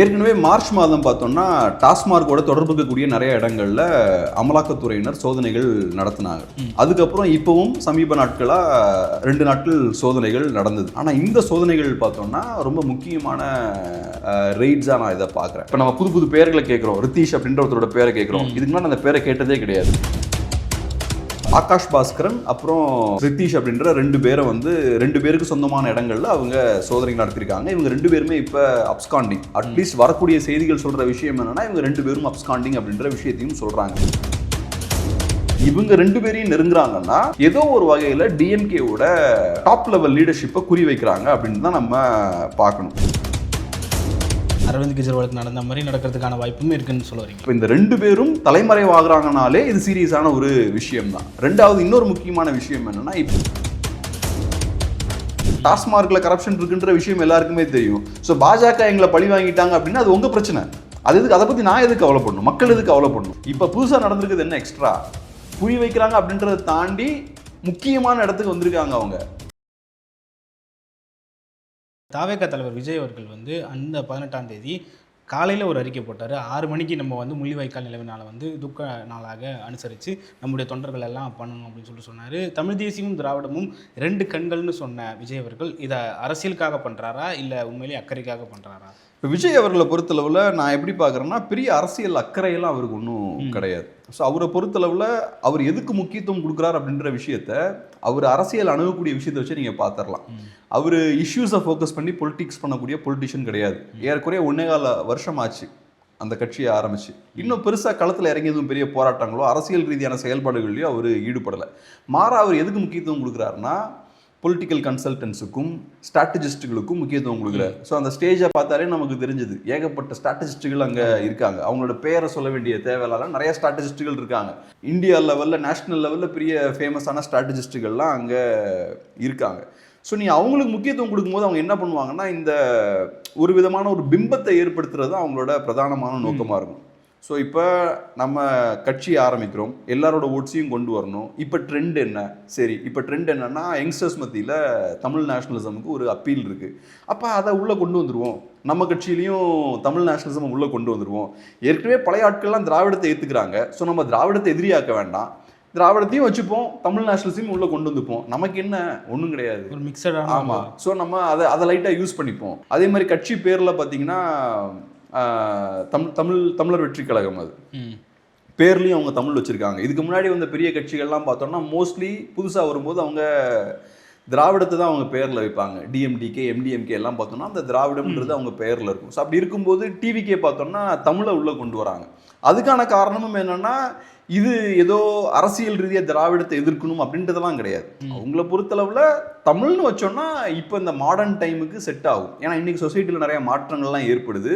ஏற்கனவே மார்ச் மாதம் பார்த்தோம்னா டாஸ்மார்க்கோட தொடர்பு இருக்கக்கூடிய நிறைய இடங்கள்ல அமலாக்கத்துறையினர் சோதனைகள் நடத்தினாங்க. அதுக்கப்புறம் இப்பவும் சமீப நாட்களா ரெண்டு நாட்கள் சோதனைகள் நடந்தது. ஆனா இந்த சோதனைகள் பார்த்தோம்னா ரொம்ப முக்கியமான ரெய்ட்ஸா நான் இதை பார்க்குறேன். இப்போ நம்ம புது புது பேர்களை கேட்குறோம். ரித்தீஷ் அப்படின்ற ஒருத்தரோட பேரை கேட்குறோம். இதுக்கு முன்னாடி அந்த பேரை கேட்டதே கிடையாது. ஆகாஷ் பாஸ்கரன் அப்புறம் ரித்தீஷ் அப்படின்ற ரெண்டு பேரை வந்து ரெண்டு பேருக்கு சொந்தமான இடங்கள்ல அவங்க சோதனை நடத்திருக்காங்க இவங்க ரெண்டு பேருமே இப்போ அப்ஸ்காண்டிங் அட்லீஸ்ட் வரக்கூடிய செய்திகள் சொல்ற விஷயம் என்னன்னா இவங்க ரெண்டு பேரும் அப்ஸ்காண்டிங் அப்படின்ற விஷயத்தையும் சொல்றாங்க. இவங்க ரெண்டு பேரையும் நெருங்குறாங்கன்னா ஏதோ ஒரு வகையில் டிஎம்கேவோட டாப் லெவல் லீடர்ஷிப்பை குறி வைக்கிறாங்க அப்படின்னு தான் நம்ம பார்க்கணும். அரவிந்த் கெஜ்ரிவாலுக்கு நடந்த மாதிரி நடக்கிறதுக்கான வாய்ப்பும் இருக்குன்னு சொல்ல வரீங்க. இப்போ இந்த ரெண்டு பேரும் தலைமறைவாகிறாங்கனாலே இது சீரியஸான ஒரு விஷயம் தான் ரெண்டாவது இன்னொரு முக்கியமான விஷயம் என்னன்னா இப்போ டாஸ்மார்க்கில் கரப்ஷன் இருக்குன்ற விஷயம் எல்லாருக்குமே தெரியும். ஸோ பாஜக எங்களை பழி வாங்கிட்டாங்க அப்படின்னா அது உங்க பிரச்சனை. அது எதுக்கு? அதை பத்தி நான் எதுக்கு கவலைப்படணும்? மக்கள் எதுக்கு கவலைப்படணும்? இப்போ புதுசாக நடந்திருக்குது என்ன எக்ஸ்ட்ரா புரி வைக்கிறாங்க அப்படின்றத தாண்டி முக்கியமான இடத்துக்கு வந்திருக்காங்க அவங்க. தாவேகா தலைவர் விஜய் அவர்கள் வந்து அந்த பதினெட்டாம் தேதி காலையில் ஒரு அறிக்கை போட்டார். ஆறு மணிக்கு நம்ம வந்து முள்ளிவாய்க்கால் நிலவு நாளை வந்து துக்க நாளாக அனுசரித்து நம்முடைய தொண்டர்கள் எல்லாம் பண்ணணும் அப்படின்னு சொல்லிட்டு சொன்னார். தமிழ் தேசியமும் திராவிடமும் ரெண்டு கண்கள்னு சொன்ன விஜய் அவர்கள் இதை அரசியலுக்காக பண்ணுறாரா இல்லை உண்மையிலேயே அக்கறைக்காக பண்ணுறாரா இப்போ விஜய் அவர்களை பொறுத்தளவில் நான் எப்படி பார்க்குறேன்னா பெரிய அரசியல் அக்கறையெல்லாம் அவருக்கு ஒன்றும் கிடையாது. ஸோ அவரை பொறுத்தளவில் அவர் எதுக்கு முக்கியத்துவம் கொடுக்குறாரு அப்படின்ற விஷயத்த அவர் அரசியல் அணுகக்கூடிய விஷயத்தை வச்சு நீங்கள் பார்த்துடலாம் அவர் இஷ்யூஸை ஃபோக்கஸ் பண்ணி பொலிட்டிக்ஸ் பண்ணக்கூடிய பொலிட்டிஷியன் கிடையாது. ஏறக்குறைய ஒன்னே கால வருஷம் ஆச்சு அந்த கட்சியை ஆரம்பிச்சு. இன்னும் பெருசாக களத்தில் இறங்கி எதுவும் பெரிய போராட்டங்களோ அரசியல் ரீதியான செயல்பாடுகள்லையோ அவர் ஈடுபடலை. மாறா அவர் எதுக்கு முக்கியத்துவம் கொடுக்குறாருன்னா பொலிட்டிக்கல் கன்சல்டன்ஸுக்கும் ஸ்ட்ராட்டஜிஸ்ட்டுகளுக்கும் முக்கியத்துவம் கொடுக்குறாரு ஸோ அந்த ஸ்டேஜை பார்த்தாலே நமக்கு தெரிஞ்சது. ஏகப்பட்ட ஸ்ட்ராட்டஜிஸ்ட்டுகள் அங்கே இருக்காங்க. அவங்களோட பேரை சொல்ல வேண்டிய தேவையில்லாத நிறைய ஸ்ட்ராட்டஜிஸ்ட்டுகள் இருக்காங்க. இந்தியா லெவலில் நேஷனல் லெவலில் பெரிய ஃபேமஸான ஸ்ட்ராட்டஜிஸ்ட்டுகள்லாம் அங்கே இருக்காங்க. ஸோ நீ அவங்களுக்கு முக்கியத்துவம் கொடுக்கும்போது அவங்க என்ன பண்ணுவாங்கன்னா இந்த ஒரு விதமான ஒரு பிம்பத்தை ஏற்படுத்துறது அவங்களோட பிரதானமான நோக்கமாக இருக்கும். ஸோ இப்போ நம்ம கட்சி ஆரம்பிக்கிறோம். எல்லாரோட ஓட்ஸையும் கொண்டு வரணும். இப்போ ட்ரெண்ட் என்ன? சரி இப்போ ட்ரெண்ட் என்னன்னா யங்ஸ்டர்ஸ் மத்தியில் தமிழ் நேஷனலிசமுக்கு ஒரு அப்பீல் இருக்குது அப்போ அதை உள்ளே கொண்டு வந்துடுவோம் நம்ம கட்சியிலையும் தமிழ் நேஷனலிசம் உள்ளே கொண்டு வந்துடுவோம் ஏற்கனவே பழைய ஆட்கள்லாம் திராவிடத்தை ஏற்றுக்கிறாங்க ஸோ நம்ம திராவிடத்தை எதிரியாக்க வேண்டாம். திராவிடத்தையும் வச்சுப்போம் தமிழ் நேஷனலிசமும் உள்ளே கொண்டு வந்துப்போம். நமக்கு என்ன? ஒன்றும் கிடையாது. ஒரு மிக்சடான ஆமா. ஸோ நம்ம அதை அதை லைட்டாக யூஸ் பண்ணிப்போம். அதே மாதிரி கட்சி பேரில் பார்த்தீங்கன்னா தமிழ் தமிழ் தமிழர் வெற்றி கழகம் அது. பேர்லேயும் அவங்க தமிழ் வச்சுருக்காங்க. இதுக்கு முன்னாடி வந்த பெரிய கட்சிகள்லாம் பார்த்தோம்னா மோஸ்ட்லி புதுசாக வரும்போது அவங்க திராவிடத்தை தான் அவங்க பேரில் வைப்பாங்க. டிஎம்டிகே எம்டிஎம்கே எல்லாம் பார்த்தோம்னா அந்த திராவிடம்ன்றது அவங்க பேரில் இருக்கும். ஸோ அப்படி இருக்கும்போது டிவிகே பார்த்தோம்னா தமிழை உள்ளே கொண்டு வராங்க. அதுக்கான காரணமும் என்னன்னா இது ஏதோ அரசியல் ரீதியாக திராவிடத்தை எதிர்க்கணும் அப்படின்றதெல்லாம் கிடையாது. அவங்கள பொறுத்தளவில் தமிழ்னு வச்சோம்னா இப்போ இந்த மாடர்ன் டைமுக்கு செட் ஆகும். ஏன்னா இன்னைக்கு சொசைட்டியில் நிறைய மாற்றங்கள்லாம் ஏற்படுது.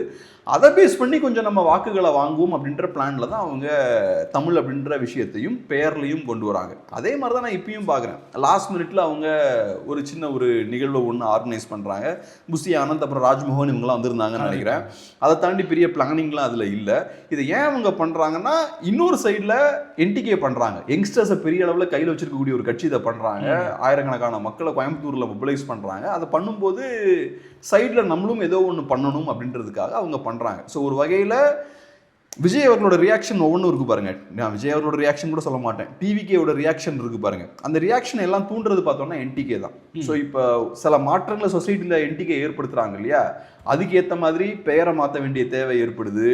அதை பேஸ் பண்ணி கொஞ்சம் நம்ம வாக்குகளை வாங்குவோம் அப்படின்ற பிளான்ல தான் அவங்க தமிழ் அப்படின்ற விஷயத்தையும் பெயர்லையும் கொண்டு வராங்க. அதே மாதிரி தான் நான் இப்பயும் பார்க்குறேன். லாஸ்ட் மினிட்ல அவங்க ஒரு சின்ன ஒரு நிகழ்வை ஒன்று ஆர்கனைஸ் பண்ணுறாங்க புசி ஆனந்த் அப்புறம் ராஜ்மோகன் இவங்கெல்லாம் வந்திருந்தாங்கன்னு நினைக்கிறேன். அதை தாண்டி பெரிய பிளானிங்லாம் அதில் இல்லை. இதை ஏன் அவங்க பண்ணுறாங்கன்னா இன்னொரு சைடில் என்டிகே பண்ணுறாங்க யங்ஸ்டர்ஸை பெரிய அளவில் கையில் வச்சிருக்கக்கூடிய ஒரு கட்சி இதை பண்ணுறாங்க ஆயிரக்கணக்கான மக்களை கோயம்புத்தூரில் மொபிலைஸ் பண்ணுறாங்க அதை பண்ணும்போது சைடில் நம்மளும் ஏதோ ஒன்று பண்ணணும் அப்படின்றதுக்காக அவங்க பண்ணுறாங்க ஸோ ஒரு வகையில் விஜய் அவர்களோட ரியாக்ஷன் ஒவ்வொன்றும் இருக்கு பாருங்க. நான் விஜய் அவர்களோட ரியாக்ஷன் கூட சொல்ல மாட்டேன். டிவிகேவோட ரியாக்ஷன் இருக்கு பாருங்க. அந்த ரியாக்ஷன் எல்லாம் தூண்டுறது பார்த்தோம்னா என்டிகே தான். ஸோ இப்போ சில மாற்றங்களை சொசைட்டியில் என்டிகே ஏற்படுத்துறாங்க இல்லையா? அதுக்கு ஏற்ற மாதிரி பெயரை மாற்ற வேண்டிய தேவை ஏற்படுது.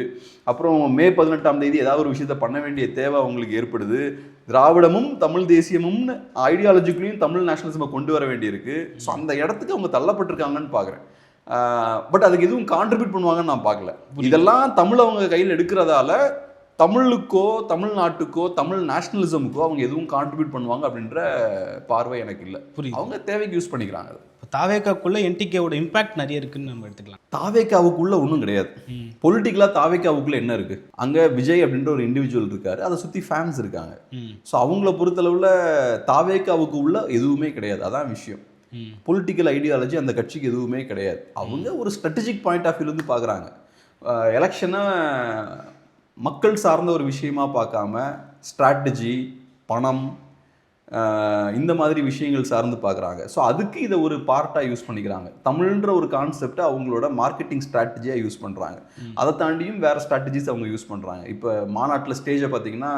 அப்புறம் மே பதினெட்டாம் தேதி ஏதாவது ஒரு விஷயத்த பண்ண வேண்டிய தேவை அவங்களுக்கு ஏற்படுது. திராவிடமும் தமிழ் தேசியமும் ஐடியாலஜிக்குள்ளேயும் தமிழ் நேஷனலிசமை கொண்டு வர வேண்டியிருக்கு. ஸோ அந்த இடத்துக்கு அவங்க தள்ளப்பட்டிருக்காங்கன்னு பார்க்குறேன் பட் அதுக்கு எதுவும் கான்ட்ரிபியூட் பண்ணுவாங்கன்னு நான் பார்க்கல. இதெல்லாம் தமிழ் அவங்க கையில் எடுக்கிறதால தமிழுக்கோ தமிழ்நாட்டுக்கோ தமிழ் நேஷனலிசமுக்கோ அவங்க எதுவும் கான்ட்ரிபியூட் பண்ணுவாங்க அப்படின்ற பார்வை எனக்கு இல்லை. புரியுது. அவங்க தேவைக்கு யூஸ் பண்ணிக்கிறாங்க இப்போ தாவேக்காக்குள்ள என்டிகேவோட இம்பாக்ட் நிறைய இருக்குன்னு நம்ம எடுத்துக்கலாம். தாவேக்காவுக்குள்ள ஒன்றும் கிடையாது. பொலிட்டிக்கலாக தாவேக்காவுக்குள்ள என்ன இருக்கு? அங்கே விஜய் அப்படின்ற ஒரு இண்டிவிஜுவல் இருக்காரு. அதை சுற்றி ஃபேன்ஸ் இருக்காங்க. ஸோ அவங்கள பொறுத்தளவில் தாவேக்காவுக்கு உள்ள எதுவுமே கிடையாது. அதான் விஷயம். பொலிட்டிக்கல் ஐடியாலஜி அந்த கட்சிக்கு எதுவுமே கிடையாது. அவங்க ஒரு ஸ்ட்ராட்டஜிக் பாயிண்ட் ஆஃப் வியூலேருந்து பார்க்குறாங்க எலெக்ஷனை மக்கள் சார்ந்த ஒரு விஷயமா பார்க்காம ஸ்ட்ராட்டஜி பணம் இந்த மாதிரி விஷயங்கள் சார்ந்து பார்க்குறாங்க ஸோ அதுக்கு இதை ஒரு பார்ட்டாக யூஸ் பண்ணிக்கிறாங்க. தமிழ்ன்ற ஒரு கான்செப்டை அவங்களோட மார்க்கெட்டிங் ஸ்ட்ராட்டஜியாக யூஸ் பண்ணுறாங்க அதை தாண்டியும் வேறு ஸ்ட்ராட்டஜிஸ் அவங்க யூஸ் பண்ணுறாங்க இப்போ மாநாட்டில் ஸ்டேஜை பார்த்தீங்கன்னா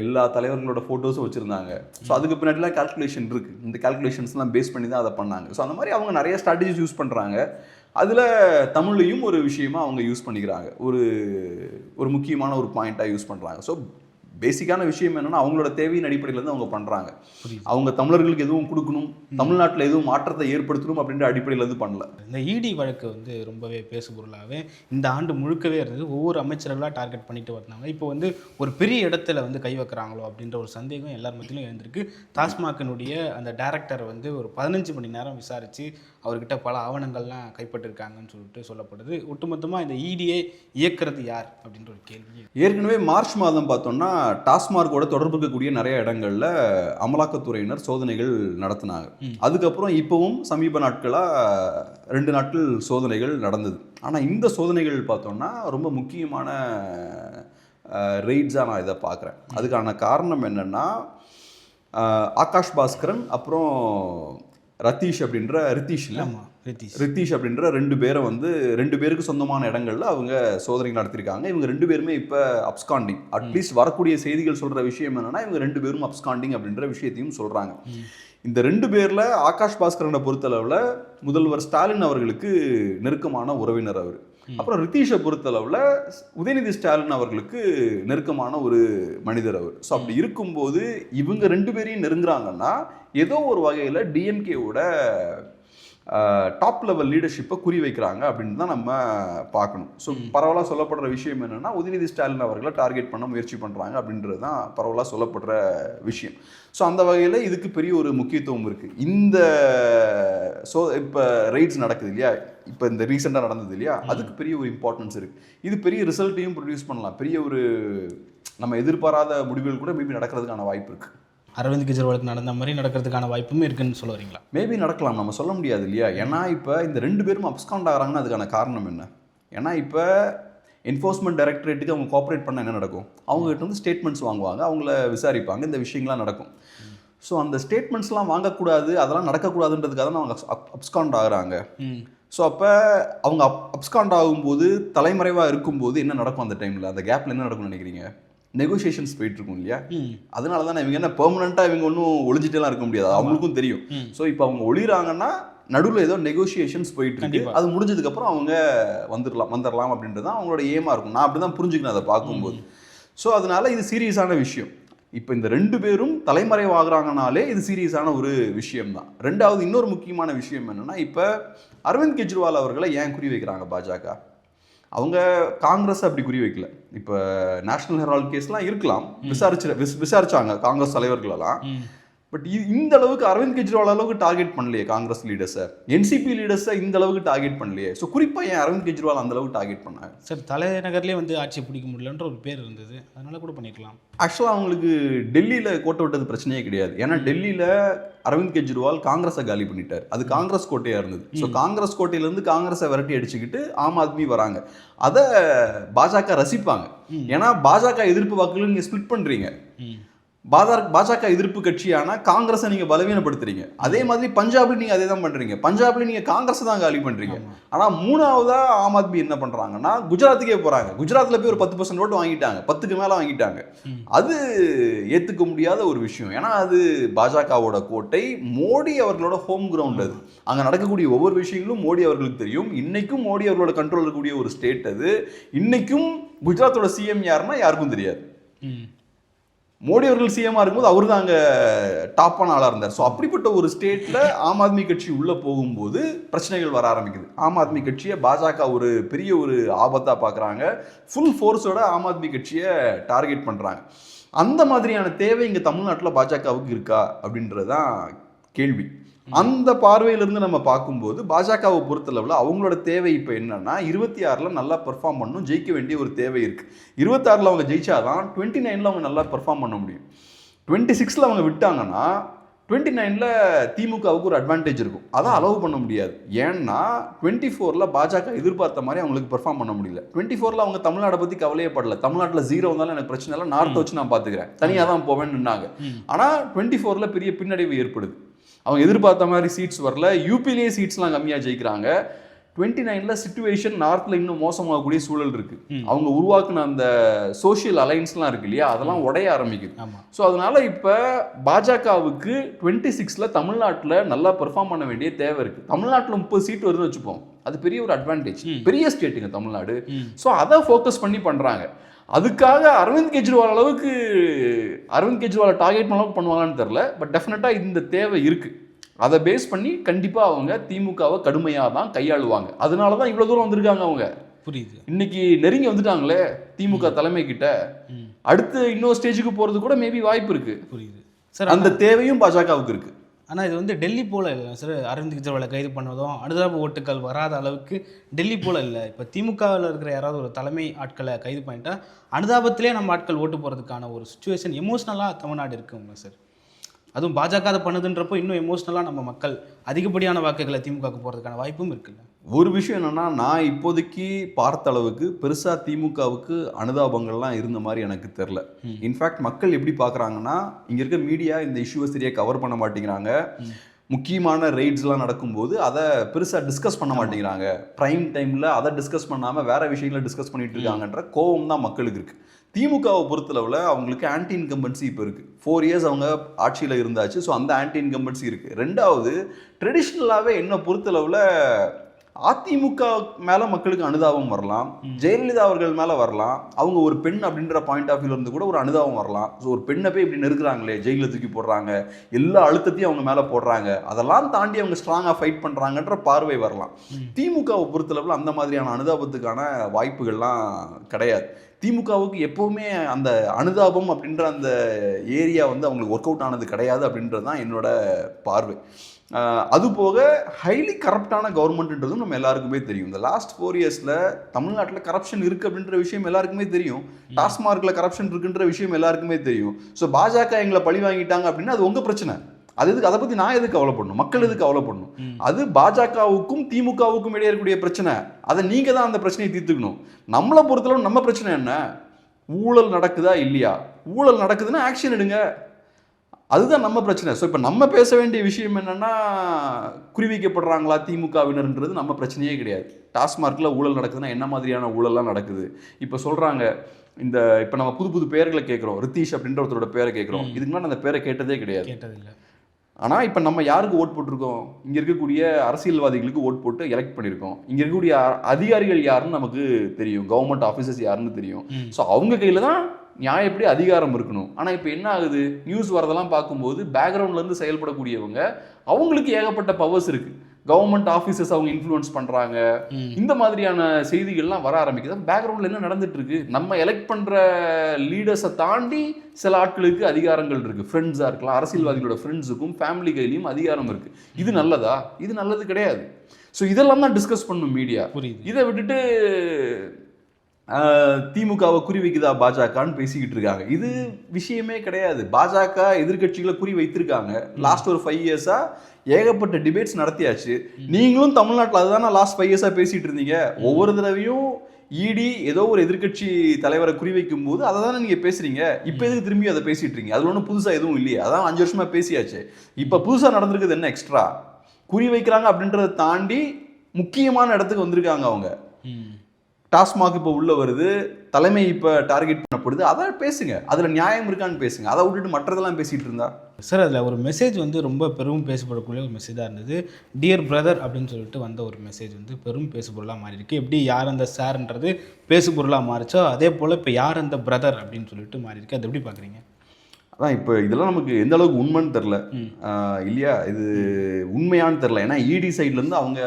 எல்லா தலைவர்களோட ஃபோட்டோஸும் வச்சுருந்தாங்க. ஸோ அதுக்கு பின்னாடிலாம் கால்குலேஷன் இருக்குது இந்த கால்குலேஷன்ஸ்லாம் பேஸ் பண்ணி தான் அதை பண்ணாங்க. ஸோ அந்த மாதிரி அவங்க நிறைய ஸ்ட்ராட்டஜிஸ் யூஸ் பண்ணுறாங்க அதில் தமிழ்லையும் ஒரு விஷயமா அவங்க யூஸ் பண்ணிக்கிறாங்க. ஒரு ஒரு முக்கியமான ஒரு பாயிண்ட்டாக யூஸ் பண்ணுறாங்க ஸோ பேசிக்கான விஷயம் என்னன்னா அவங்களோட தேவையின் அடிப்படையில் தான் அவங்க பண்ணுறாங்க. அவங்க தமிழர்களுக்கு எதுவும் கொடுக்கணும் தமிழ்நாட்டில் எதுவும் மாற்றத்தை ஏற்படுத்தணும் அப்படின்ற அடிப்படையில் இருந்து பண்ணல. இந்த இடி வழக்கு வந்து ரொம்பவே பேசுபொருளாகவே இந்த ஆண்டு முழுக்கவே இருந்தது ஒவ்வொரு அமைச்சர்களாக டார்கெட் பண்ணிட்டு வந்தாங்க. இப்போ வந்து ஒரு பெரிய இடத்துல வந்து கை வைக்கிறாங்களோ அப்படின்ற ஒரு சந்தேகம் எல்லார் மத்தியிலும் எழுந்திருக்கு. டாஸ்மாகினுடைய அந்த டைரக்டரை வந்து ஒரு பதினஞ்சு மணி நேரம் விசாரித்து அவர்கிட்ட பல ஆவணங்கள்லாம் கைப்பற்றிருக்காங்கன்னு சொல்லிட்டு சொல்லப்படுது. ஒட்டுமொத்தமாக இந்த இடியை இயக்குறது யார்? அப்படின்ற ஒரு கேள்வி. ஏற்கனவே மார்ச் மாதம் பார்த்தோம்னா டாஸ்மார்க்கோட தொடர்பு இருக்கக்கூடிய நிறைய இடங்கள்ல அமலாக்கத்துறையினர் சோதனைகள் நடத்தினாங்க. அதுக்கப்புறம் இப்போவும் சமீப நாட்களாக ரெண்டு நாட்கள் சோதனைகள் நடந்தது. ஆனால் இந்த சோதனைகள் பார்த்தோம்னா ரொம்ப முக்கியமான ரெய்ட்ஸாக நான் இதை பார்க்குறேன். அதுக்கான காரணம் என்னென்னா ஆகாஷ் பாஸ்கரன் அப்புறம் ரத்தீஷ் அப்படின்ற ரித்தீஷ் இல்லை? ரித்தீஷ். ரித்தீஷ் அப்படின்ற ரெண்டு பேரை வந்து ரெண்டு பேருக்கு சொந்தமான இடங்கள்ல அவங்க சோதனை நடத்திருக்காங்க. இவங்க ரெண்டு பேருமே இப்போ அப்ஸ்காண்டிங் அட்லீஸ்ட் வரக்கூடிய செய்திகள் சொல்ற விஷயம் என்னன்னா இவங்க ரெண்டு பேரும் அப்ஸ்காண்டிங் அப்படின்ற விஷயத்தையும் சொல்றாங்க. இந்த ரெண்டு பேர்ல ஆகாஷ் பாஸ்கரனை பொறுத்தளவுல முதல்வர் ஸ்டாலின் அவர்களுக்கு நெருக்கமான உறவினர் அவர். அப்புறம் ரித்தீஷை பொறுத்தளவுல உதயநிதி ஸ்டாலின் அவர்களுக்கு நெருக்கமான ஒரு மனிதர் அவர். ஸோ அப்படி இருக்கும்போது இவங்க ரெண்டு பேரையும் நெருங்குறாங்கன்னா ஏதோ ஒரு வகையில் டிஎம்கேவோட டாப் லெவல் லீடர்ஷிப்பை குறி வைக்கிறாங்க அப்படின்னு தான் நம்ம பார்க்கணும். ஸோ பரவலாக சொல்லப்படுற விஷயம் என்னன்னா உதயநிதி ஸ்டாலின் அவர்களை டார்கெட் பண்ண முயற்சி பண்ணுறாங்க அப்படின்றது தான் பரவலாக சொல்லப்படுற விஷயம். ஸோ அந்த வகையில் இதுக்கு பெரிய ஒரு முக்கியத்துவம் இருக்குது இந்த ஸோ இப்போ ரைட்ஸ் நடக்குது இல்லையா? இப்போ இந்த ரீசெண்டாக நடந்தது இல்லையா அதுக்கு பெரிய ஒரு இம்பார்ட்டன்ஸ் இருக்குது இது பெரிய ரிசல்ட்டையும் ப்ரொடியூஸ் பண்ணலாம். பெரிய ஒரு நம்ம எதிர்பாராத முடிவுகள் கூட மேபி நடக்கிறதுக்கான வாய்ப்பு இருக்குது அரவிந்த் கெஜ்ரிவாலுக்கு நடந்த மாதிரி நடக்கிறதுக்கான வாய்ப்பும் இருக்குன்னு சொல்ல வரீங்களா? மேபி நடக்கலாம். நம்ம சொல்ல முடியாது இல்லையா? ஏன்னா இப்போ இந்த ரெண்டு பேரும் அப்ஸ்காண்ட் ஆகிறாங்கன்னா அதுக்கான காரணம் என்ன? ஏன்னா இப்போ என்ஃபோர்ஸ்மெண்ட் டைரக்டரேட்டுக்கு அவங்க கோஆப்ரேட் பண்ண என்ன நடக்கும்? அவங்ககிட்ட வந்து ஸ்டேட்மெண்ட்ஸ் வாங்குவாங்க. அவங்கள விசாரிப்பாங்க. இந்த விஷயங்கள்லாம் நடக்கும். ஸோ அந்த ஸ்டேட்மெண்ட்ஸ்லாம் வாங்கக்கூடாது. அதெல்லாம் நடக்கக்கூடாதுன்றதுக்காக தான் அவங்க அப்ஸ்காண்ட் ஆகுறாங்க. ஸோ அப்போ அவங்க அப் அப்ஸ்காண்ட் ஆகும்போது தலைமறைவாக இருக்கும்போது என்ன நடக்கும் அந்த டைமில் அந்த கேப்பில் என்ன நடக்கும்னு நினைக்கிறீங்க? நெகோசியேஷன்ஸ் போயிட்டு இருக்கும் இல்லையா அதனால தான் இவங்க என்ன பெர்மனண்ட்டாக இவங்க ஒன்றும் ஒளிஞ்சிட்டேலாம் இருக்க முடியாது. அவங்களுக்கும் தெரியும். ஸோ இப்போ அவங்க ஒளிறாங்கன்னா நடுவில் ஏதோ நெகோசியேஷன்ஸ் போயிட்டு இருக்கு. அது முடிஞ்சதுக்கப்புறம் அவங்க வந்துடலாம் வந்துடலாம் அப்படின்றது தான் அவங்களோட ஏமா இருக்கும். நான் அப்படி தான் புரிஞ்சுக்கிறேன் அதை பார்க்கும்போது. ஸோ அதனால இது சீரியஸான விஷயம். இப்போ இந்த ரெண்டு பேரும் தலைமறைவாகிறாங்கனாலே இது சீரியஸான ஒரு விஷயம் தான் ரெண்டாவது இன்னொரு முக்கியமான விஷயம் என்னன்னா இப்போ அரவிந்த் கெஜ்ரிவால் அவர்களை ஏன் குறி வைக்கிறாங்க பாஜக? அவங்க காங்கிரஸ் அப்படி குறி வைக்கல. இப்போ நேஷனல் ஹெரால்ட் கேஸ்லாம் இருக்கலாம். விசாரிச்சு விசாரிச்சாங்க காங்கிரஸ் தலைவர்களெல்லாம். பட் இந்த அளவுக்கு அரவிந்த் கெஜ்ரிவால் அளவுக்கு டார்கெட் பண்ணலையே காங்கிரஸ் லீடர்ஸை என்சிபி லீடர்ஸை இந்த அளவுக்கு டார்கெட் பண்ணலையே. ஸோ குறிப்பாக ஏன் அரவிந்த் கெஜ்ரிவால் அந்த அளவுக்கு டார்கெட் பண்ணாங்க சார் தலைநகர்லேயே வந்து ஆட்சி பிடிக்க முடியலன்ற ஒரு பேர் இருந்தது. அதனால கூட பண்ணிருக்கலாம். ஆக்சுவலாக அவங்களுக்கு டெல்லியில் கோட்டை விட்டது பிரச்சனையே கிடையாது. ஏன்னா டெல்லியில் அரவிந்த் கெஜ்ரிவால் காங்கிரஸை காலி பண்ணிட்டார். அது காங்கிரஸ் கோட்டையாக இருந்தது. ஸோ காங்கிரஸ் கோட்டையிலேருந்து காங்கிரஸை விரட்டி அடிச்சுக்கிட்டு ஆம் ஆத்மி வராங்க. அதை பாஜக ரசிப்பாங்க. ஏன்னா பாஜக எதிர்ப்பு வாக்குகள் நீங்கள் ஸ்பிளிட் பண்ணுறீங்க ம் பாஜக எதிர்ப்பு கட்சியான காங்கிரஸை நீங்க பலவீனப்படுத்துறீங்க. அதே மாதிரி பஞ்சாப்ல நீங்க அதே தான் பண்றீங்க. பஞ்சாப்ல நீங்க காங்கிரஸ் தான் காலி பண்றீங்க. ஆனா மூணாவதா ஆம் ஆத்மி என்ன பண்றாங்கன்னா குஜராத்துக்கே போறாங்க. குஜராத்ல போய் ஒரு பத்து பர்சன்ட் ஓட்டு வாங்கிட்டாங்க. பத்துக்கு மேல வாங்கிட்டாங்க. அது ஏத்துக்க முடியாத ஒரு விஷயம். ஏன்னா அது பாஜகவோட கோட்டை மோடி அவர்களோட ஹோம் கிரவுண்ட் அது. அங்க நடக்கக்கூடிய ஒவ்வொரு விஷயங்களும் மோடி அவர்களுக்கு தெரியும். இன்னைக்கும் மோடி அவர்களோட கண்ட்ரோல் இருக்கக்கூடிய ஒரு ஸ்டேட் அது. இன்னைக்கும் குஜராத்தோட சிஎம் யாருன்னா யாருக்கும் தெரியாது. மோடி அவர்கள் சிஎம்மாக இருக்கும்போது அவர் தான் அங்கே டாப்பான ஆளாக இருந்தார். ஸோ அப்படிப்பட்ட ஒரு ஸ்டேட்டில் ஆம் ஆத்மி கட்சி உள்ளே போகும்போது பிரச்சனைகள் வர ஆரம்பிக்குது. ஆம் ஆத்மி கட்சியை பாஜக ஒரு பெரிய ஒரு ஆபத்தாக பார்க்குறாங்க ஃபுல் ஃபோர்ஸோட ஆம் ஆத்மி கட்சியை டார்கெட் பண்ணுறாங்க அந்த மாதிரியான தேவை இங்கே தமிழ்நாட்டில் பாஜகவுக்கு இருக்கா அப்படின்றது தான் கேள்வி. அந்த பார்வையிலிருந்து நம்ம பார்க்கும்போது பாஜகவை பொறுத்தளவில் அவங்களோட தேவை இப்போ என்னன்னா இருபத்தி ஆறில் நல்லா பெர்ஃபார்ம் பண்ணணும் ஜெயிக்க வேண்டிய ஒரு தேவை இருக்குது இருபத்தாறில் அவங்க ஜெயிச்சாதான் டுவெண்ட்டி நைனில் அவங்க நல்லா பெர்ஃபார்ம் பண்ண முடியும். டுவெண்ட்டி சிக்ஸில் அவங்க விட்டாங்கன்னா டுவெண்ட்டி நைனில் திமுகவுக்கு ஒரு அட்வான்டேஜ் இருக்கும். அதை அலோவ் பண்ண முடியாது. ஏன்னா டுவெண்ட்டி ஃபோரில் பாஜக எதிர்பார்த்த மாதிரி அவங்களுக்கு பெர்ஃபார்ம் பண்ண முடியல. டுவெண்ட்டி ஃபோரில் அவங்க தமிழ்நாடை பற்றி கவலையே படல. தமிழ்நாட்டில் ஜீரோ வந்தாலும் எனக்கு பிரச்சனை இல்லை. நார்த்தை வச்சு நான் பார்த்துக்கிறேன். தனியாக தான் போவேன்னு. ஆனால் டுவெண்ட்டி ஃபோரில் பெரிய பின்னடைவு ஏற்படுது. அவங்க எதிர்பார்த்த மாதிரி சீட்ஸ் வரல. யூபிலேயே சீட்ஸ்லாம் கம்மியாக ஜெயிக்கிறாங்க. டுவெண்ட்டி நைனில் சுச்சுவேஷன் நார்த்தில் இன்னும் மோசமாகக்கூடிய சூழல் இருக்கு. ம். அவங்க உருவாக்குன அந்த சோஷியல் அலைன்ஸ்லாம் இருக்கு இல்லையா? அதெல்லாம் உடைய ஆரம்பிக்குது. ஸோ அதனால இப்போ பாஜகவுக்கு டுவெண்ட்டி சிக்ஸில் தமிழ்நாட்டில் நல்லா பெர்ஃபார்ம் பண்ண வேண்டிய தேவை இருக்கு. தமிழ்நாட்டில் முப்பது சீட் வருதுன்னு வச்சுப்போம். அது பெரிய ஒரு அட்வான்டேஜ். பெரிய ஸ்டேட்டுங்க தமிழ்நாடு. ஸோ அதை ஃபோக்கஸ் பண்ணி பண்ணுறாங்க அதுக்காக அரவிந்த் கெஜ்ரிவால் அளவுக்கு அரவிந்த் கெஜ்ரிவாலை டார்கெட் பண்ண அளவுக்கு பண்ணுவாங்கன்னு தெரில பட் டெஃபினட்டாக இந்த தேவை இருக்கு. அதை பேஸ் பண்ணி கண்டிப்பாக அவங்க திமுகவை கடுமையாக தான் கையாளுவாங்க. அதனால தான் இவ்வளோ தூரம் வந்திருக்காங்க அவங்க. புரியுது. இன்னைக்கு நெருங்கி வந்துட்டாங்களே திமுக தலைமை கிட்ட. அடுத்து இன்னொரு ஸ்டேஜுக்கு போறது கூட மேபி வாய்ப்பு இருக்கு. புரியுது. சார் அந்த தேவையும் பாஜகவுக்கு இருக்கு. ஆனால் இது வந்து டெல்லி போல இல்லை சார் அரவிந்த் கெஜ்ரிவாலை கைது பண்ணதும் அனுதாப ஓட்டுகள் வராத அளவுக்கு டெல்லி போல இல்லை. இப்போ திமுகவில் இருக்கிற யாராவது ஒரு தலைமை ஆட்களை கைது பண்ணிட்டா அனுதாபத்திலே நம்ம ஆட்கள் ஓட்டு போகிறதுக்கான ஒரு சுச்சுவேஷன் எமோஷ்னலாக தமிழ்நாடு இருக்குங்க சார்? அதுவும் பாஜக அதை பண்ணுதுன்றப்போ இன்னும் எமோஷ்னலாக நம்ம மக்கள் அதிகப்படியான வாக்குகளை திமுகவுக்கு போகிறதுக்கான வாய்ப்பும் இருக்குல்ல? ஒரு விஷயம் என்னன்னா நான் இப்போதைக்கு பார்த்த அளவுக்கு பெருசா திமுகவுக்கு அனுதாபங்கள்லாம் இருந்த மாதிரி எனக்கு தெரில. இன்ஃபேக்ட் மக்கள் எப்படி பார்க்கறாங்கன்னா இங்க இருக்க மீடியா இந்த இஷ்யூவை சரியா கவர் பண்ண மாட்டேங்கிறாங்க. முக்கியமான ரைட்ஸ்லாம் நடக்கும்போது அதை பெருசாக டிஸ்கஸ் பண்ண மாட்டேங்கிறாங்க. ப்ரைம் டைமில் அதை டிஸ்கஸ் பண்ணாமல் வேற விஷயங்களை டிஸ்கஸ் பண்ணிட்டு இருக்காங்கன்ற கோவம் தான் மக்களுக்கு இருக்கு. திமுகவை பொறுத்தளவில் அவங்களுக்கு ஆன்டி இன்கம்பன்சி இப்போ இருக்கு. ஃபோர் இயர்ஸ் அவங்க ஆட்சியில் இருந்தாச்சு ஸோ அந்த ஆன்டி இன்கம்பன்சி இருக்கு. ரெண்டாவது ட்ரெடிஷ்னலாகவே என்னை பொறுத்தளவில் அதிமுக மேலே மக்களுக்கு அனுதாபம் வரலாம். ஜெயலலிதா அவர்கள் மேலே வரலாம். அவங்க ஒரு பெண் அப்படின்ற பாயிண்ட் ஆஃப் வியூல இருந்து கூட ஒரு அனுதாபம் வரலாம். ஸோ ஒரு பெண்ணை போய் இப்படி நெருக்குறாங்களே ஜெயிலில் தூக்கி போடுறாங்க எல்லா அழுத்தத்தையும் அவங்க மேலே போடுறாங்க. அதெல்லாம் தாண்டி அவங்க ஸ்ட்ராங்காக ஃபைட் பண்ணுறாங்கன்ற பார்வை வரலாம். திமுகவை பொறுத்தளவில் அந்த மாதிரியான அனுதாபத்துக்கான வாய்ப்புகள்லாம் கிடையாது. திமுகவுக்கு எப்போவுமே அந்த அனுதாபம் அப்படின்ற அந்த ஏரியா வந்து அவங்களுக்கு ஒர்க் அவுட் ஆனது கிடையாது அப்படின்றது தான் என்னோட பார்வை. ஆஹ் அது போக ஹைலி கரப்டான கவர்மெண்ட்ன்றதும் நம்ம எல்லாருக்குமே தெரியும். இந்த லாஸ்ட் ஃபோர் இயர்ஸில் தமிழ்நாட்டில் கரப்ஷன் இருக்குது அப்படின்ற விஷயம் எல்லாருக்குமே தெரியும். டாஸ்மார்க்கில் கரப்ஷன் இருக்குன்ற விஷயம் எல்லாருக்குமே தெரியும். ஸோ பாஜக எங்களை பழி வாங்கிட்டாங்க அப்படின்னா அது உங்கள் பிரச்சனை. அது எதுக்கு? அதை பற்றி நான் எதுக்கு கவலைப்படணும்? மக்கள் எதுக்கு கவலைப்படணும். அது பாஜகவுக்கும் திமுகவுக்கும் இடையே இருக்கக்கூடிய பிரச்சனை. அதை நீங்கள் தான் அந்த பிரச்சனையை தீர்த்துக்கணும். நம்மளை பொறுத்தளவு நம்ம பிரச்சனை என்ன? ஊழல் நடக்குதா இல்லையா? ஊழல் நடக்குதுன்னா ஆக்ஷன் எடுங்க. அதுதான் நம்ம பிரச்சனை. ஸோ இப்போ நம்ம பேச வேண்டிய விஷயம் என்னன்னா குறிவைக்கப்படுறாங்களா திமுகவினர்ன்றது நம்ம பிரச்சனையே கிடையாது. டாஸ்மார்க்கில் ஊழல் நடக்குதுன்னா என்ன மாதிரியான ஊழல்லாம் நடக்குது? இப்போ சொல்கிறாங்க இந்த இப்போ நம்ம புது புது பேர்களை கேட்குறோம். ரித்தீஷ் அப்படின்ற ஒருத்தரோட பேரை கேட்குறோம். இதுக்கு முன்னாடி அந்த பேரை கேட்டதே கிடையாது. கேட்டதில்லை. ஆனால் இப்போ நம்ம யாருக்கு ஓட் போட்டிருக்கோம்? இங்கே இருக்கக்கூடிய அரசியல்வாதிகளுக்கு ஓட் போட்டு எலெக்ட் பண்ணியிருக்கோம் இங்கே இருக்கக்கூடிய அதிகாரிகள் யாருன்னு நமக்கு தெரியும். கவர்மெண்ட் ஆஃபீஸர்ஸ் யாருன்னு தெரியும். ஸோ அவங்க கையில் தான் நியாயப்படி அதிகாரம் இருக்கணும். ஆனால் இப்போ என்ன ஆகுது? நியூஸ் வரதெல்லாம் பார்க்கும்போது பேக்ரவுண்ட்லேருந்து செயல்படக்கூடியவங்க அவங்களுக்கு ஏகப்பட்ட பவர்ஸ் இருக்கு. கவர்மெண்ட் ஆஃபீஸர்ஸ் அவங்க இன்ஃப்ளூயன்ஸ் பண்ணுறாங்க. இந்த மாதிரியான செய்திகள்லாம் வர ஆரம்பிக்குது. பேக்ரவுண்டில் என்ன நடந்துட்டு இருக்கு நம்ம எலெக்ட் பண்ணுற லீடர்ஸை தாண்டி சில ஆட்களுக்கு அதிகாரங்கள் இருக்கு. ஃப்ரெண்ட்ஸாக இருக்கலாம். அரசியல்வாதிகளோட ஃப்ரெண்ட்ஸுக்கும் ஃபேமிலி கையிலையும் அதிகாரம் இருக்கு. இது நல்லதா? இது நல்லது கிடையாது. ஸோ இதெல்லாம் தான் டிஸ்கஸ் பண்ணும் மீடியா புரியுது. இதை விட்டுட்டு திமுகவை குறி வைக்குதா பாஜகன்னு பேசிக்கிட்டு இருக்காங்க. இது விஷயமே கிடையாது. பாஜக எதிர்க்கட்சிகளை குறி வைத்திருக்காங்க. லாஸ்ட் ஒரு ஃபைவ் இயர்ஸா ஏகப்பட்ட டிபேட்ஸ் நடத்தியாச்சு. நீங்களும் தமிழ்நாட்டில் அதுதானே லாஸ்ட் ஃபைவ் இயர்ஸாக பேசிகிட்டு இருந்தீங்க? ஒவ்வொரு தடவையும் இடி ஏதோ ஒரு எதிர்க்கட்சி தலைவரை குறிவைக்கும் போது அதை தானே நீங்கள் பேசுகிறீங்க இப்போ எதுக்கு திரும்பி அதை பேசிகிட்டு இருக்கீங்க? அதில் ஒன்றும் புதுசாக எதுவும் இல்லையே. அதான் அஞ்சு வருஷமாக பேசியாச்சு. இப்போ புதுசாக நடந்திருக்குது என்ன எக்ஸ்ட்ரா குறி வைக்கிறாங்க அப்படின்றத தாண்டி முக்கியமான இடத்துக்கு வந்திருக்காங்க அவங்க. டாஸ்மாக் இப்போ உள்ளே வருது தலைமை இப்போ டார்கெட் பண்ணப்படுது. அதை பேசுங்க. அதில் நியாயம் இருக்கான்னு பேசுங்க. அதை விட்டுட்டு மற்றதெல்லாம் பேசிகிட்டு இருந்தா? சார் அதில் ஒரு மெசேஜ் வந்து ரொம்ப பெரும் பேசப்படக்கூடிய ஒரு மெசேஜாக இருந்தது. டியர் பிரதர் அப்படின்னு சொல்லிட்டு வந்த ஒரு மெசேஜ் வந்து பெரும் பேசுபொருளாக மாறி இருக்கு எப்படி யார் அந்த சார்ன்றது பேசுபொருளாக மாறிச்சோ அதே போல் இப்போ யார் அந்த பிரதர் அப்படின்னு சொல்லிட்டு மாறி இருக்கு எப்படி பார்க்குறீங்க அதான் இப்போ இதெல்லாம் நமக்கு எந்த அளவுக்கு உண்மைன்னு தெரில. இல்லையா? இது உண்மையான்னு தெரில ஏன்னா இடி சைட்லேருந்து அவங்க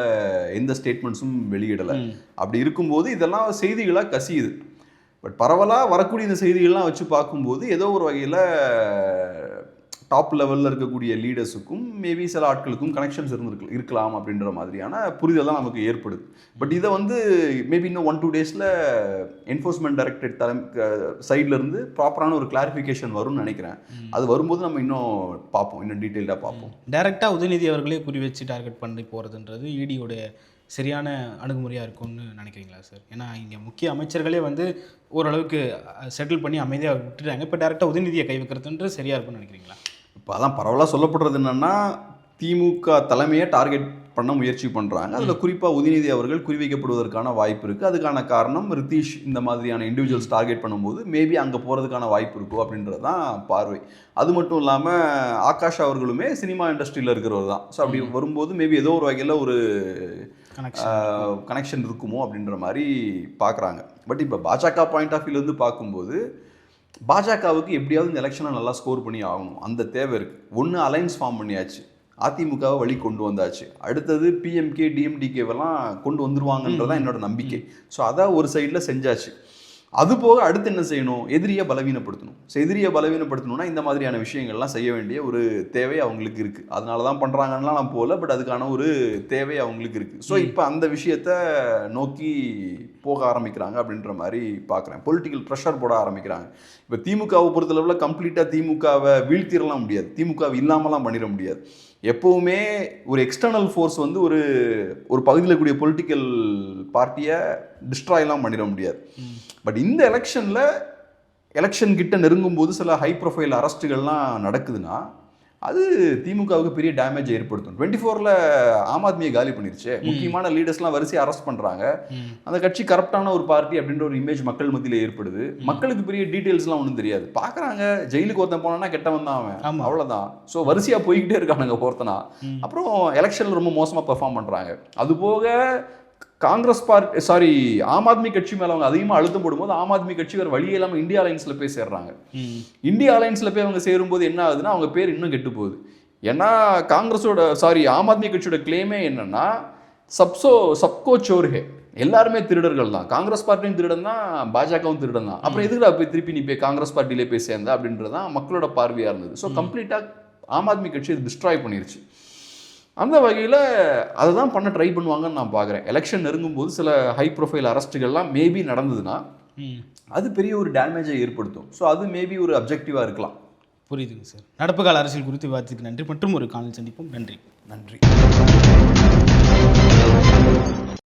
எந்த ஸ்டேட்மெண்ட்ஸும் வெளியிடலை. அப்படி இருக்கும்போது இதெல்லாம் செய்திகளாக கசியுது. பட் பரவலாக வரக்கூடிய இந்த செய்திகள்லாம் வச்சு பார்க்கும்போது ஏதோ ஒரு வகையில் டாப் லெவலில் இருக்கக்கூடிய லீடர்ஸுக்கும் மேபி சில ஆட்களுக்கும் கனெக்ஷன்ஸ் இருந்திருக்கு இருக்கலாம் அப்படின்ற மாதிரியான புரிதல் தான் நமக்கு ஏற்படுது. பட் இதை வந்து மேபி இன்னும் ஒன் டூ டேஸில் என்ஃபோர்ஸ்மெண்ட் டைரக்டரேட் தலை சைட்ல இருந்து ப்ராப்பரான ஒரு கிளாரிஃபிகேஷன் வரும்னு நினைக்கிறேன். அது வரும்போது நம்ம இன்னும் பார்ப்போம் இன்னும் டீட்டெயில்டாக பார்ப்போம். டைரெக்டாக உதயநிதி அவர்களே குறி வச்சு டார்கெட் பண்ணி போகிறதுன்றது இடியோடைய சரியான அணுகுமுறையாக இருக்கும்னு நினைக்கிறீங்களா சார் ஏன்னா இங்கே முக்கிய அமைச்சர்களே வந்து ஓரளவுக்கு செட்டில் பண்ணி அமைதியாக விட்டுட்டாங்க. இப்போ டேரெக்டாக உதயநிதியை கை வைக்கிறதுன்றது சரியாக இருக்கும்னு நினைக்கிறீங்களா? இப்போ அதான் பரவலாக சொல்லப்படுறது என்னன்னா திமுக தலைமையை டார்கெட் பண்ண முயற்சி பண்ணுறாங்க அதில் குறிப்பாக உதயநிதி அவர்கள் குறிவைக்கப்படுவதற்கான வாய்ப்பு இருக்குது அதுக்கான காரணம் ரித்தீஷ் இந்த மாதிரியான இண்டிவிஜுவல்ஸ் டார்கெட் பண்ணும்போது மேபி அங்கே போகிறதுக்கான வாய்ப்பு இருக்கோ அப்படின்றது தான் பார்வை. அது மட்டும் இல்லாமல் ஆகாஷ் அவர்களுமே சினிமா இண்டஸ்ட்ரியில் இருக்கிறவர் தான். ஸோ அப்படி வரும்போது மேபி ஏதோ ஒரு வகையில் ஒரு கனெக்ஷன் கனெக்ஷன் இருக்குமோ அப்படின்ற மாதிரி பார்க்குறாங்க. பட் இப்போ பாஜக பாயிண்ட் ஆஃப் வியூலேருந்து பார்க்கும்போது பாஜகவுக்கு எப்படியாவது இந்த எலெக்ஷனை நல்லா ஸ்கோர் பண்ணி ஆகணும். அந்த தேவை இருக்குது ஒன்று அலைன்ஸ் ஃபார்ம் பண்ணியாச்சு. அதிமுகவை வழி கொண்டு வந்தாச்சு. அடுத்தது பிஎம்கே டிஎம்டிகேவெல்லாம் கொண்டு வந்துருவாங்கன்றதான் என்னோட நம்பிக்கை. ஸோ அதை ஒரு சைடில் செஞ்சாச்சு. அது போக அடுத்து என்ன செய்யணும்? எதிரியை பலவீனப்படுத்தணும். ஸோ எதிரியை பலவீனப்படுத்தணும்னா இந்த மாதிரியான விஷயங்கள்லாம் செய்ய வேண்டிய ஒரு தேவை அவங்களுக்கு இருக்குது அதனால தான் பண்ணுறாங்கன்னா நான் போகல பட் அதுக்கான ஒரு தேவை அவங்களுக்கு இருக்குது ஸோ இப்போ அந்த விஷயத்த நோக்கி போக ஆரம்பிக்கிறாங்க அப்படின்ற மாதிரி பார்க்குறேன் பொலிட்டிக்கல் ப்ரெஷர் போட ஆரம்பிக்கிறாங்க. இப்போ திமுகவை பொறுத்தளவில் கம்ப்ளீட்டாக திமுகவை வீழ்த்திடலாம் முடியாது. திமுகவை இல்லாமலாம் பண்ணிட முடியாது. எப்போவுமே ஒரு எக்ஸ்டர்னல் ஃபோர்ஸ் வந்து ஒரு ஒரு பகுதியில் கூடிய பொலிட்டிக்கல் பார்ட்டியை டிஸ்ட்ராய்லாம் பண்ணிட முடியாது. பட் இந்த எலெக்ஷனில் எலெக்ஷன் கிட்ட நெருங்கும் போது சில ஹை ப்ரொஃபைல் அரெஸ்ட்டுகள்லாம் நடக்குதுன்னா அது திமுகவுக்கு பெரிய டேமேஜ் ஏற்படுத்தும். டுவெண்ட்டி ஃபோரில் ஆம் ஆத்மியை காலி பண்ணிருச்சு. முக்கியமான லீடர்ஸ்லாம் வரிசையை அரெஸ்ட் பண்ணுறாங்க அந்த கட்சி கரப்டான ஒரு பார்ட்டி அப்படின்ற ஒரு இமேஜ் மக்கள் மத்தியில் ஏற்படுது. மக்களுக்கு பெரிய டீட்டெயில்ஸ்லாம் ஒன்றும் தெரியாது. பார்க்குறாங்க ஜெயிலுக்கு ஒருத்தன் போனான்னா கெட்டவன் தான் அவன். அவ்வளோதான் ஸோ வரிசையாக போய்கிட்டே இருக்கானுங்க ஒருத்தனா அப்புறம் எலெக்ஷனில் ரொம்ப மோசமாக பெர்ஃபார்ம் பண்ணுறாங்க அது போக காங்கிரஸ் பார்ட்டி சாரி ஆம் ஆத்மி கட்சி மேலே அவங்க அதிகமாக அழுத்தம் போடும்போது ஆம் ஆத்மி கட்சி வேறு வழியே இல்லாமல் இந்தியா அலைன்ஸில் போய் சேர்றாங்க. இந்தியா அலைன்ஸில் போய் அவங்க சேரும்போது என்ன ஆகுதுன்னா அவங்க பேர் இன்னும் கெட்டு போகுது. ஏன்னா காங்கிரஸோட சாரி ஆம் ஆத்மி கட்சியோட கிளைமே என்னன்னா சப்சோ சப்கோ சோர்ஹே. எல்லாருமே திருடர்கள் தான். காங்கிரஸ் பார்ட்டியும் திருடன் தான் பாஜகவும் திருடன் தான் அப்புறம் எதுக்குடா போய் திருப்பி நீ போய் காங்கிரஸ் பார்ட்டிலே போய் சேர்ந்த அப்படின்றது தான் மக்களோட பார்வையாக இருந்தது. ஸோ கம்ப்ளீட்டாக ஆம் ஆத்மி கட்சி இது டிஸ்ட்ராய் பண்ணிருச்சு. அந்த வகையில் அதை தான் பண்ண ட்ரை பண்ணுவாங்கன்னு நான் பார்க்குறேன் எலெக்ஷன் நெருங்கும் போது சில ஹை ப்ரொஃபைல் அரெஸ்ட்டுகள்லாம் மேபி நடந்ததுன்னா அது பெரிய ஒரு டேமேஜை ஏற்படுத்தும். ஸோ அது மேபி ஒரு அப்ஜெக்டிவாக இருக்கலாம். புரியுதுங்க சார். நடப்பு கால அரசியல் குறித்து விவாதத்துக்கு நன்றி. மற்றும் ஒரு காணல் சந்திப்போம். நன்றி. நன்றி.